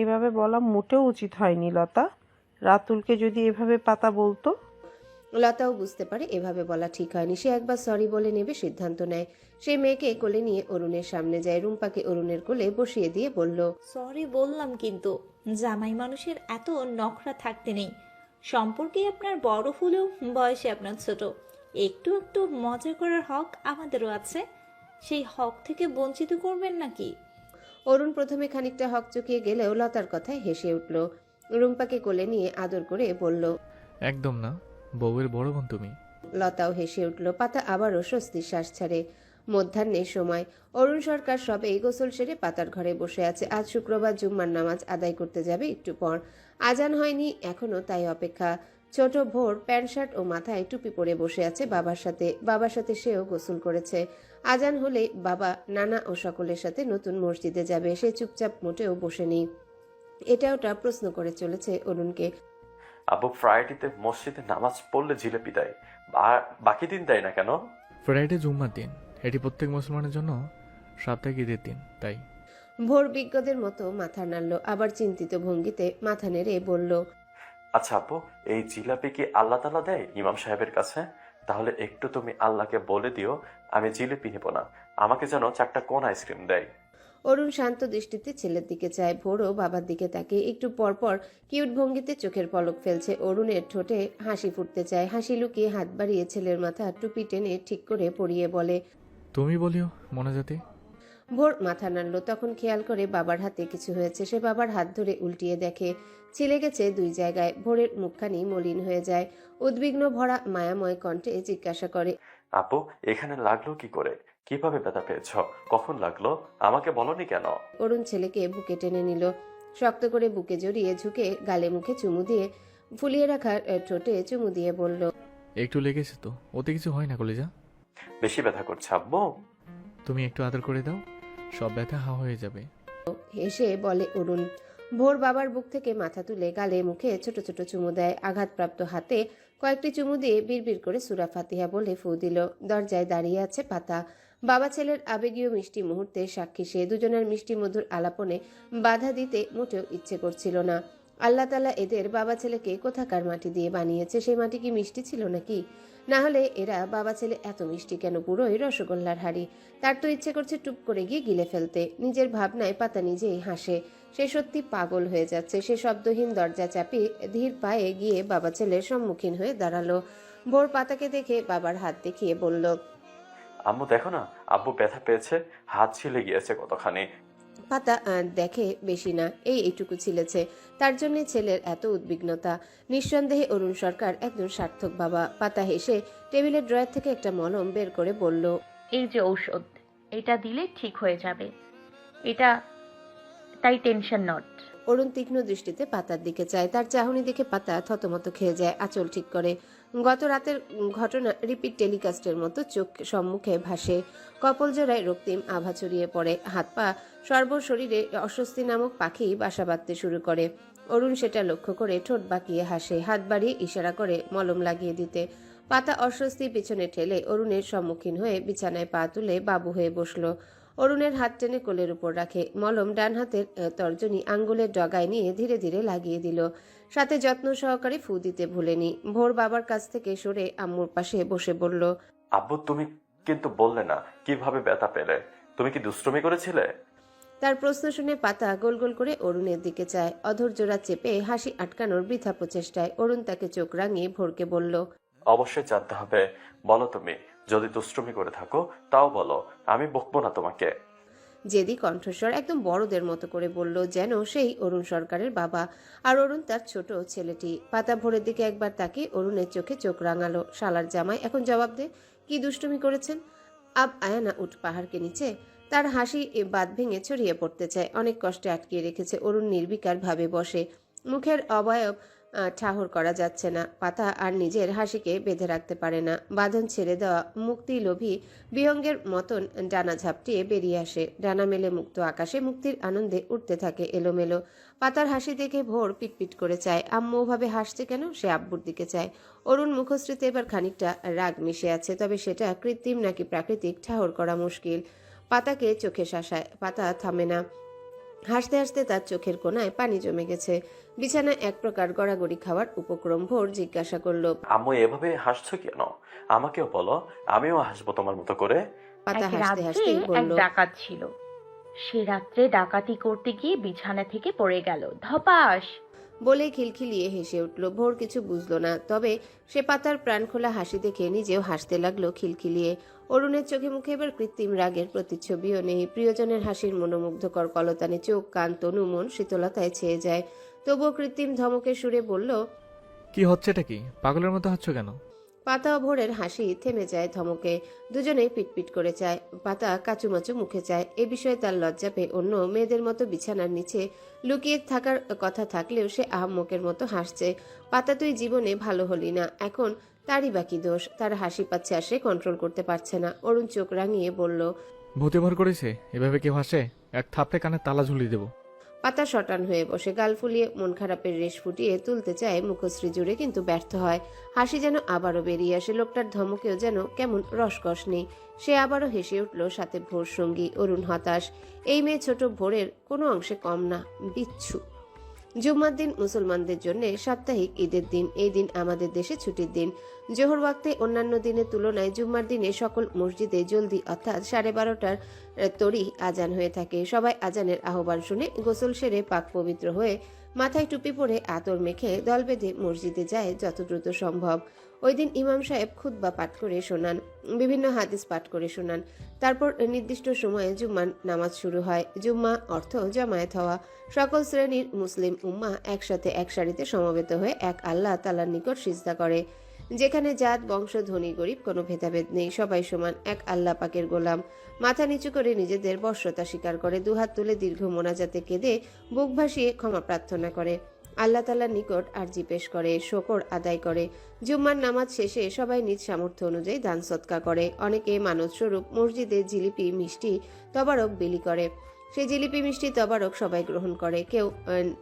এভাবে বলা মোটেও উচিত হয়নি লতা। রাতুলকে যদি এভাবে পাতা বলতো? লতাও বুঝতে পারে এভাবে বলা ঠিক হয়নি। সে একবার সরি বলে নেবে সিদ্ধান্ত নেয়। সে মেয়েকে কোলে নিয়ে অরুণের সামনে যায়। রুম্পাকে অরুণের কোলে বসিয়ে দিয়ে বলল সরি বললাম কিন্তু জামাই মানুষের এত নখরা থাকতে নেই। সম্পর্কে আপনার বড় হলেও বয়সে আপনার ছোট। একটু একটু মজা করার হক আমাদেরও আছে। সেই হক থেকে বঞ্চিত করবেন নাকি? অরুণ প্রথমে খানিকটা হক চুকিয়ে গেলেও লতার কথায় হেসে উঠল। রুম্পাকে কোলে নিয়ে আদর করে বলল একদম না বউয়ের বড় বোন তুমি। লতাও হেসে উঠল পাতা আবারও স্বস্তির শ্বাস ছাড়ে। মধ্যাহ্নের সময় অরুণ সরকার সবেই গোসল সেরে পাতার ঘরে বসে আছে। আজ শুক্রবার জুম্মার নামাজ আদায় করতে যাবে একটু পর। আজান হয়নি এখনও তাই অপেক্ষা। ছোট ভোর প্যান্ট শার্ট ও মাথায় টুপি পরে বসে আছে বাবার সাথে বাবার সাথে সেও গোসল করেছে। আজান হলে বাবা নানা ও সকলের সাথে নতুন মসজিদে যাবে সে চুপচাপ মোটেও বসেনি। এটা ওটা প্রশ্ন করে চলেছে অরুণকে। আব্বু ফ্রাইডেতে মসজিদে নামাজ পড়লে জিলেপি দেয়। বা- বাকি দিন দেয় না কেন? ফ্রাইডে জুম্মার দিন। এটি প্রত্যেক মুসলমানের জন্য সাপ্তাহিক ঈদের দিন তাই। ভোর বিজ্ঞদের মতো মাথা নাড়ল। আবার চিন্তিত ভঙ্গিতে মাথা নেড়ে বলল আচ্ছা আপু এই জিলাপি কি আল্লাহ তালা দেয় ইমাম সাহেবের কাছে? তাহলে একটু তুমি আল্লাহকে বলে দিও আমি জিলিপি নেব না। আমাকে যেন চারটা কোন আইসক্রিম দেয়। অরুণ শান্ত দৃষ্টিতে ছেলের দিকে চায় ভোরও বাবার দিকে তাকে একটু পরপর কিউট ভঙ্গিতে চোখের পলক ফেলছে। অরুণের ঠোঁটে হাসি ফুটতে চায় হাসি লুকিয়ে হাত বাড়িয়ে ছেলের মাথা টুপি টেনে ঠিক করে পরিয়ে বলে তুমি বলিও মনোজাতি। ভোর মাথা নাড়ল। তখন খেয়াল করে বাবার হাতে কিছু হয়েছে। সে বাবার হাত ধরে উল্টিয়ে দেখে ছিলে গেছে দুই জায়গায়। ভোরের মুখখানি মলিন হয়ে যায়। উদ্বিগ্ন ভরা মায়াময় কণ্ঠে জিজ্ঞাসা করে আপু এখানে লাগল কি করে? কীভাবে ব্যথা পেয়েছ? কখন লাগল? আমাকে বলনি কেন? অরুণ ছেলেকে বুকে টেনে নিল। শক্ত করে বুকে জড়িয়ে ঝুঁকে গালে মুখে চুমু দিয়ে ফুলিয়ে রাখা ঠোঁটে চুমু দিয়ে বলল একটু লেগেছে তো। ওতে কিছু হয় না কলিজা? বেশি ব্যথা করছে আব্বু। তুমি একটু আদর করে দাও। সব ব্যথা হা হয়ে যাবে। হেসে বলে অরুণ, ভোর বাবার বুক থেকে মাথা তুলে গালে মুখে ছোট ছোট চুমু দেয়। আঘাতপ্রাপ্ত হাতে কয়েকটি চুমু দিয়ে বিড়বিড় করে সুরা ফাতিহা বলে ফু দিল। দরজায় দাঁড়িয়ে আছে পাতা। বাবা ছেলের আবেগীয় মিষ্টি মুহূর্তে সাক্ষী সে। দুজনের মিষ্টি মধুর আলাপনে বাধা দিতে মোটেও ইচ্ছে করছিল না। আল্লাহ তালা এদের বাবা ছেলেকে কোথাকার মাটি দিয়ে বানিয়েছে? সেই মাটি কি মিষ্টি ছিল নাকি? না হলে এরা বাবা ছেলে এত মিষ্টি কেন পুরোই রসগোল্লার হাড়ি? তার তো ইচ্ছে করছে টুপ করে গিয়ে গিলে ফেলতে। নিজের ভাবনায় পাতা নিজেই হাসে। সে সত্যি পাগল হয়ে যাচ্ছে। সে শব্দহীন দরজা চাপিয়ে ধীর পায়ে গিয়ে বাবা ছেলের সম্মুখীন হয়ে দাঁড়াল। ভোর পাতাকে দেখে বাবার হাত দেখিয়ে বলল, আম্মু, দেখো না, আব্বু ব্যথা পেয়েছে, হাত ছিলে গিয়েছে কতখানি। পাতা দেখে বেশি না এই এইটুকু ছিলেছে। তার জন্য ছেলের এত উদ্বিগ্নতা। নিঃসন্দেহে অরুণ সরকার একজন সার্থক বাবা। পাতা হেসে টেবিলের ড্রয়ার থেকে একটা মলম বের করে বলল এই যে ঔষধ এটা দিলে ঠিক হয়ে যাবে। এটা তাই টেনশন নট। অরুণ তীক্ষ্ণ দৃষ্টিতে পাতার দিকে চায়। তার চাহনি দেখে পাতা থতমত খেয়ে যায় আঁচল ঠিক করে। গত রাতের ঘটনা রিপিট টেলিকাস্টের মতো চোখ সম্মুখে ভাসে। কপল জোড়ায় রক্তিম আভা ছড়িয়ে পড়ে। হাত পা সর্বশরীরে অস্বস্তি নামক পাখি বাসা বাঁধতে শুরু করে। অরুণ সেটা লক্ষ্য করে ঠোঁট বাঁকিয়ে হাসে। হাত বাড়িয়ে ইশারা করে মলম লাগিয়ে দিতে। পাতা অস্বস্তি পিছনে ঠেলে অরুণের সম্মুখীন হয়ে বিছানায় পা তুলে বাবু হয়ে বসল। অরুণের হাত টেনে কোলের উপর রাখে। মলম ডান হাতের তর্জনী আঙ্গুলের ডগায় নিয়ে ধীরে ধীরে লাগিয়ে দিল। সাথে যত্ন সহকারে ফু দিতে ভুলেনি। ভোর বাবার কাছ থেকে সরে আম্মুর পাশে বসে বলল আব্বু তুমি কিন্তু বললে না কীভাবে ব্যথা পেলে? তুমি কি দুষ্টুমি করেছিলে? তার প্রশ্ন শুনে পাতা গোল গোল করে অরুণের দিকে চায়। অধর জোড়া চেপে হাসি আটকানোর বৃথা প্রচেষ্টায় অরুণ তাকে চোখ রাঙিয়ে ভোরকে বলল অবশ্যই জানতে হবে। বলো তুমি যদি দুষ্টুমি করে থাকো তাও বলো আমি বকবো না তোমাকে। জেদি কণ্ঠস্বর একদম বড়দের মতো করে বলল, যেন সেই অরুণ সরকারের বাবা। আর অরুণ তার ছোট ছেলেটি পাতা ভোরের দিকে একবার তাকে অরুণের চোখে চোখ রাঙালো। শালার জামাই, এখন জবাব দে। কি দুষ্টুমি করেছেন? আব আয়ানা উঠ পাহাড়কে নিচে, তার হাসি এ বাদ ভেঙে ছড়িয়ে পড়তে চায়। অনেক কষ্টে আটকিয়ে রেখেছে। অরুণ নির্বিকার ভাবে বসে। মুখের অবয়ব ঠাহর করা যাচ্ছে না। পাতা আর নিজের হাসিকে বেঁধে রাখতে পারে না। বাঁধন ছেড়ে দেওয়া মুক্তি লোভী বিহঙ্গের মতন ডানা ঝাপটিয়ে বেরিয়ে আসে। ডানা মেলে মুক্ত আকাশে মুক্তির আনন্দে উঠতে থাকে এলোমেলো। পাতার হাসি দেখে ভোর পিটপিট করে চায়। আম্মু ওভাবে হাসছে কেন? সে আব্বুর দিকে চায়। অরুণ মুখশ্রীতে এবার খানিকটা রাগ মিশে আছে, তবে সেটা কৃত্রিম নাকি প্রাকৃতিক ঠাহর করা মুশকিল। পাতাকে চোখে শাসায়, পাতা থামে না। হাসতে হাসতে তার চোখের কোনায় পানি জমে গেছে। বিছানা এক প্রকার গড়াগড়ি খাওয়ার উপক্রম ভোর জিজ্ঞাসা করল আম্মু এভাবে হাসছো কেন? আমাকেও বলো আমিও হাসবো তোমার মতো করে। পাতা এক হাসতে রাত্রে এক বলল ডাকাত ছিল। সে রাত্রে ডাকাতি করতে গিয়ে বিছানা থেকে পড়ে গেল। ধপাস! বলে খিলখিলিয়ে হেসে উঠল। ভোর কিছু বুঝলো না। তবে সে পাতার প্রাণ খোলা হাসি দেখে নিজেও হাসতে লাগল খিলখিলিয়ে। অরুণের চোখে মুখে এবার কৃত্রিম রাগের প্রতিচ্ছবিও নেই। প্রিয়জনের হাসির মনোমুগ্ধকর কলতানে চোখ, কান, তনু, মন শীতলতায় ছেয়ে যায়। তবুও কৃত্রিম ধমকে সুরে বলল, কি হচ্ছে এটা কি? পাগলের মতো হচ্ছ কেন? পাতা ভোরের হাসি থেমে যায় ধমকে। দুজনেই পিটপিট করে চায়। পাতা কাচুমাচু মুখে চায়। এ বিষয়ে তার লজ্জা পেয়ে অন্য মেয়েদের মতো বিছানার নিচে লুকিয়ে থাকার কথা থাকলেও সে আহম্মকের মতো হাসছে। পাতা তুই জীবনে ভালো হলি না। এখন তারই বাকি দোষ। তার হাসি পাচ্ছে আর সে কন্ট্রোল করতে পারছে না। অরুণ চোখ রাঙিয়ে বলল ভূতে ভর করেছে? এভাবে কেউ হাসে? এক থাপড়ে কানে তালা ঝুলিয়ে দেবো। পাতা শটান হয়ে বসে, গাল ফুলিয়ে মন খারাপের রেশ ফুটিয়ে তুলতে চায় মুখশ্রী জুড়ে কিন্তু ব্যর্থ হয়। হাসি যেন আবারও বেরিয়ে আসে, লোকটার ধমকেও যেন কেমন রসকস নেই। সে আবারও হেসে উঠল, সাথে ভোর সঙ্গী, অরুণ হতাশ। এই মেয়ে ছোট ভোরের কোনো অংশে কম না, বিচ্ছু। জুম্মার দিন মুসলমানদের জন্য সাপ্তাহিক ঈদের দিন। এই দিন আমাদের দেশে ছুটির দিন। জোহর ওয়াক্তে অন্যান্য দিনের তুলনায় জুম্মার দিনে সকল মসজিদে জলদি অর্থাৎ সাড়ে বারোটার তরি আজান হয়ে থাকে। সবাই আজানের আহ্বান শুনে গোসল সেরে পাক পবিত্র হয়ে মাথায় টুপি পরে আতর মেখে দল বেঁধে মসজিদে যায় যত দ্রুত সম্ভব। ওই দিন ইমাম সাহেব খুতবা পাঠ করে শোনান, বিভিন্ন হাদিস পাঠ করে শোনান। তারপর নির্দিষ্ট সময়ে জুম্মার নামাজ শুরু হয়। জুম্মা অর্থ জামায়াত হওয়া। সকল শ্রেণির মুসলিম উম্মা একসাথে এক সারিতে সমবেত হয়ে এক আল্লাহ তালার নিকট সিজদা করে। যেখানে জাত, বংশ, ধনী, গরিব, কোনো ভেদাভেদ নেই। সবাই সমান, এক আল্লাহ পাকের গোলাম। মাথা নিচু করে নিজেদের বর্ষতা স্বীকার করে, দুহাত তুলে দীর্ঘ মোনাজাতে কেঁদে বুক ভাসিয়ে ক্ষমা প্রার্থনা করে। আল্লাহ তালার নিকট আরজি পেশ করে, শকর আদায় করে। জুম্মার নামাজ শেষে সবাই নিজ সামর্থ্য অনুযায়ী দান সৎকা করে। অনেকে মানত স্বরূপ মসজিদে জিলিপি, মিষ্টি, তবারক বিলি করে। সেই জিলিপি মিষ্টি তবারক সবাই গ্রহণ করে। কেউ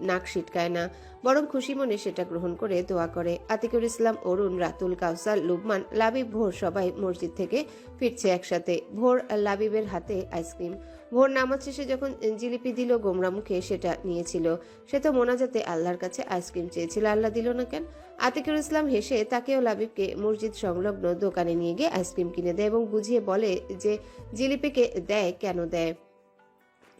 নাক সিটকায় না। বরং খুশি মনে সেটা গ্রহণ করে দোয়া করে। আতিকুর ইসলাম, অরুণ, রাতুল, কাউসার, লুবমান, লাবিব ভোর সবাই মসজিদ থেকে ফিরছে একসাথে। ভোর লাবিবের হাতে আইসক্রিম। ভোর নামাজ শেষে যখন জিলিপি দিল গোমরা মুখে, সেটা নিয়েছিল। সে তো মোনাজাতে আল্লাহর কাছে আইসক্রিম চেয়েছিল। আল্লাহ দিল না কেন? আতিকুর ইসলাম হেসে তাকেও লাবিবকে মসজিদ সংলগ্ন দোকানে নিয়ে গিয়ে আইসক্রিম কিনে দেয় এবং বুঝিয়ে বলে যে জিলিপিকে দেয়, কেন দেয়?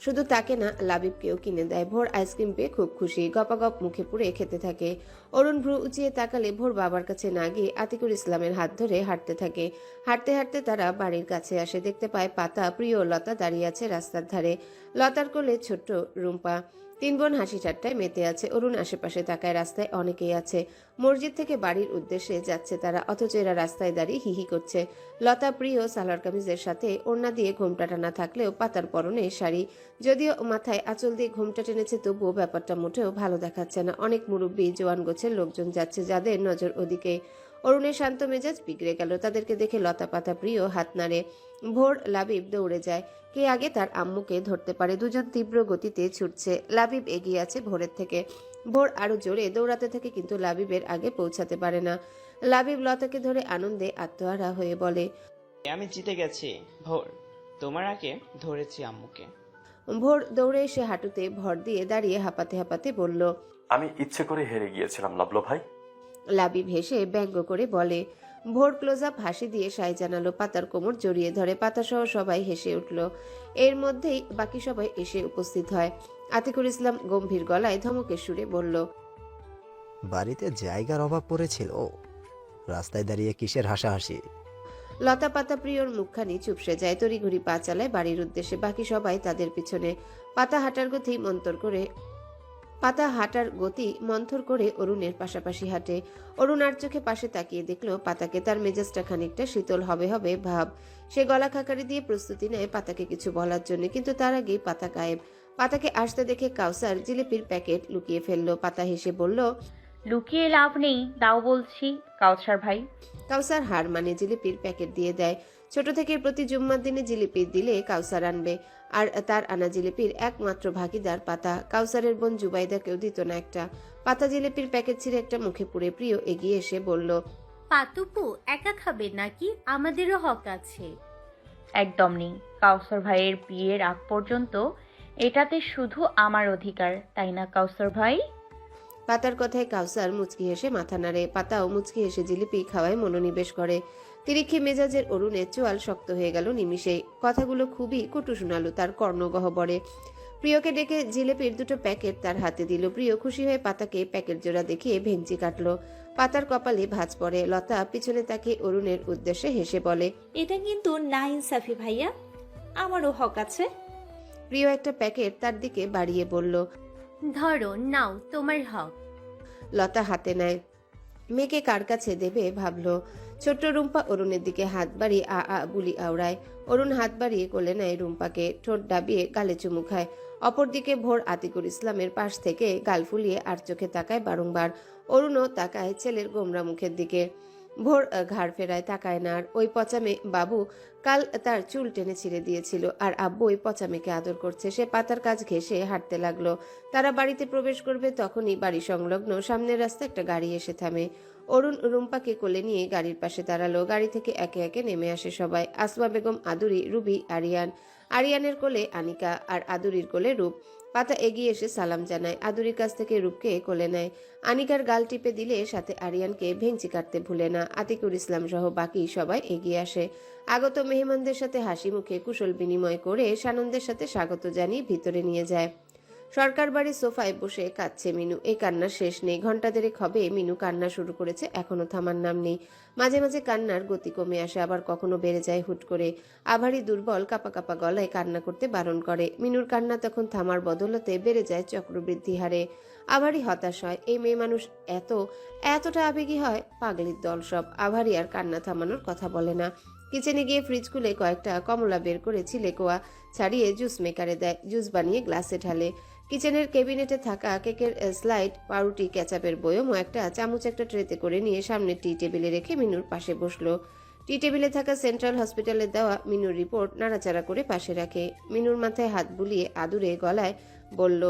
শুধু তাকে না, লাবিবকেও কিনে দেয় ভোর আইসক্রিম পেয়ে খুব খুশি। গপাগপ মুখে পুড়ে খেতে থাকে। অরুণ ভ্রু উঁচিয়ে তাকালে ভোর বাবার কাছে না গিয়ে আতিকুর ইসলামের হাত ধরে হাঁটতে থাকে। হাঁটতে হাঁটতে তারা বাড়ির কাছে আসে। দেখতে পায় পাতা প্রিয় লতা দাঁড়িয়ে আছে রাস্তার ধারে। লতার কোলে ছোট্ট রুম্পা। তিন বোন হাসি ঠাট্টায় মেতে আছে অরুণ আশেপাশে তাকায় রাস্তায় অনেকেই আছে। মসজিদ থেকে বাড়ির উদ্দেশ্যে যাচ্ছে তারা, অথচ এরা রাস্তায় দাঁড়িয়ে হিহি করছে। লতা প্রিয় সালোয়ার কামিজের সাথে ওড়না দিয়ে ঘোমটা টানা থাকলেও পাতার পরনে শাড়ি। যদিও মাথায় আঁচল দিয়ে ঘোমটা টেনেছে, তবুও ব্যাপারটা মোটেও ভালো দেখাচ্ছে না। অনেক মুরব্বী জোয়ান গোছের লোকজন যাচ্ছে যাদের নজর ওদিকে। অরুণের শান্ত মেজাজ বিগড়ে গেল। তাদেরকে দেখে লতা পাতা প্রিয় হাত নাড়ে ভোর লাবিব দৌড়ে যায়। কে আগে তার আম্মুকে ধরতে পারে? দুজন তীব্র গতিতে ছুটছে। লাবিব এগিয়ে আছে ভোরের থেকে। ভোর আরও জোরে দৌড়াতে থাকে কিন্তু লাবিবের আগে পৌঁছাতে পারে না। লাবিব লতাকে ধরে আনন্দে আত্মহারা হয়ে বলে আমি জিতে গেছি ভোর। তোমার আগে ধরেছি আম্মুকে। ভোর দৌড়ে এসে হাঁটুতে ভর দিয়ে দাঁড়িয়ে হাঁপাতে হাঁপাতে বলল আমি ইচ্ছে করে হেরে গিয়েছিলাম লাবলো ভাই। লাবিব ভেসে ব্যঙ্গ করে বলে ভোর ক্লোজ আপ হাসি দিয়ে সাই জানালো পাতার কোমর জড়িয়ে ধরে পাতা সহ সবাই হেসে উঠল। এর মধ্যেই বাকি সবাই এসে উপস্থিত হয়। আতিকুর ইসলাম গম্ভীর গলায় ধমকের সুরে বলল বাড়িতে জায়গার অভাব পড়েছিল। রাস্তায় দাঁড়িয়ে কিসের হাসাহাসি? লতা পাতা প্রিয়র মুখখানি চুপসে যায় তড়িঘড়ি পা চালায় বাড়ির উদ্দেশ্যে। বাকি সবাই তাদের পিছনে পাতা হাঁটার গতি মন্তর করে পাতা হাঁটার গতি মন্থর করে অরুণের পাশাপাশি হাঁটে। অরুণ আর চোখে পাশে তাকিয়ে দেখল পাতাকে তার মেজাজটা খানিকটা শীতল হবে হবে ভাব। সে গলা খাকারি দিয়ে প্রস্তুতি নেয় পাতাকে কিছু বলার জন্য কিন্তু তার আগেই পাতা গায়েব। পাতাকে আসতে দেখে কাউসার জিলিপির প্যাকেট লুকিয়ে ফেলল। পাতা হেসে বলল লুকিয়ে লাভ নেই দাও বলছি কাউসার ভাই। কাউসার হার মানে জিলিপির প্যাকেট দিয়ে দেয়। ছোট থেকে প্রতি জুম্মার দিনে জিলিপি দিলে কাউসার আনবে। আর তার আনা জিলিপির একমাত্র ভাগিদার পাতা। কাউসারের বোন জুবাইদা কেউ দিত না একটা। পাতা জিলিপির প্যাকেট ছিঁড়ে একটা মুখে পুড়ে প্রিয় এগিয়ে এসে বলল পাতুপু একা খাবে নাকি? আমাদেরও হক আছে। একদম নেই। কাউসার ভাইয়ের বিয়ের আগ পর্যন্ত এটাতে শুধু আমার অধিকার তাই না কাউসার ভাই? পাতার কথায় কাউসার মুচকি হেসে মাথা নাড়ে। পাতাও মুচকি হেসে জিলিপি খাওয়ায় মনোনিবেশ করে। তিরিক্ষি মেজাজের অরুণের চোয়াল শক্ত হয়ে গেল নিমিষেই কথাগুলো খুবই কটু শোনালো তার কর্ণগহ্বরে। প্রিয়কে ডেকে জিলিপির দুটো প্যাকেট তার হাতে দিল। প্রিয় খুশি হয়ে পাতাকে প্যাকেট জোড়া দেখিয়ে ভেঞ্চি কাটলো। পাতার কপালে ভাঁজ পড়ে। লতা পিছনে তাকে অরুণের উদ্দেশ্যে হেসে বলে এটা কিন্তু না ইনসাফি ভাইয়া। আমারও হক আছে। প্রিয় একটা প্যাকেট তার দিকে বাড়িয়ে বলল ধরো নাও তোমার হক। লতা হাতে নেয়। মেয়েকে কার কাছে দেবে ভাবলো। ছোট্ট রুম্পা অরুণের দিকে হাত বাড়িয়ে আ আ, বুলি আওড়ায়। অরুণ হাত বাড়িয়ে কোলে নেয় রুম্পাকে, ঠোঁট ডাবিয়ে গালে চুমু খায়। অপরদিকে ভোর আতিকুর ইসলামের পাশ থেকে গাল ফুলিয়ে আর চোখে তাকায় বারংবার। অরুণও তাকায় ছেলের গোমরা মুখের দিকে। ভোর ঘাড় ফেরায় তাকায় না আর ওই পচামে বাবু কাল তার চুল টেনে ছিঁড়ে দিয়েছিল আর আব্বু ওই পচামেকে আদর করছে। সে পাতার কাজ ঘেসে হাঁটতে লাগল। তারা বাড়িতে প্রবেশ করবে তখনই বাড়ি সংলগ্ন সামনের রাস্তায় একটা গাড়ি এসে থামে। অরুণ রুম্পাকে কোলে নিয়ে গাড়ির পাশে দাঁড়াল। গাড়ি থেকে একে একে নেমে আসে সবাই। আসমা বেগম, আদুরি, রুবি, আরিয়ান। আরিয়ানের কোলে আনিকা আর আদুরির কোলে রূপ। পাতা এগিয়ে এসে সালাম জানায়। আদুরির কাছ থেকে রূপকে কোলে নেয়। আনিকার গাল টিপে দিলে সাথে আরিয়ানকে ভেঞ্চি কাটতে ভুলে না। আতিকুর ইসলাম সহ বাকি সবাই এগিয়ে আসে। আগত মেহমানদের সাথে হাসি মুখে কুশল বিনিময় করে সানন্দের সাথে স্বাগত জানিয়ে ভিতরে নিয়ে যায়। সরকার বাড়ির সোফায় বসে কাঁদছে মিনু। এই কান্নার শেষ নেই। ঘণ্টা দেড়েক হবে, মিনু কান্না শুরু করেছে, এখনও থামার নাম নেই। মাঝে মাঝে কান্নার গতি কমে আসে, আবার কখনো বেড়ে যায় হুট করে। আভারই দুর্বল, কাপা কাপা গলায় কান্না করতে বারণ করে। মিনুর কান্না তখন থামার বদলতে বেড়ে যায় চক্রবৃদ্ধি হারে। আভারই হতাশ হয়, এই মেয়ে মানুষ এত, এতটা আবেগী হয়, পাগলির দল সব। আভারই আর কান্না থামানোর কথা বলে না। কিচেনে গিয়ে ফ্রিজ খুলে কয়েকটা কমলা বের করে ছিলে-কোয়া ছাড়িয়ে জুস মেকারে দেয়। জুস বানিয়ে গ্লাসে ঢালে। কিচেনের কেবিনেটে থাকা কেকের স্লাইড, পাউরুটি ক্যাচাপের বয়ম একটা চামচ একটা ট্রেতে করে নিয়ে সামনে টি টেবিলে রেখে মিনুর পাশে বসল। টি টেবিলে থাকা সেন্ট্রাল হসপিটালে দেওয়া মিনুর রিপোর্ট নাড়াচাড়া করে পাশে রাখে। মিনুর মাথায় হাত বুলিয়ে আদুরে গলায় বলল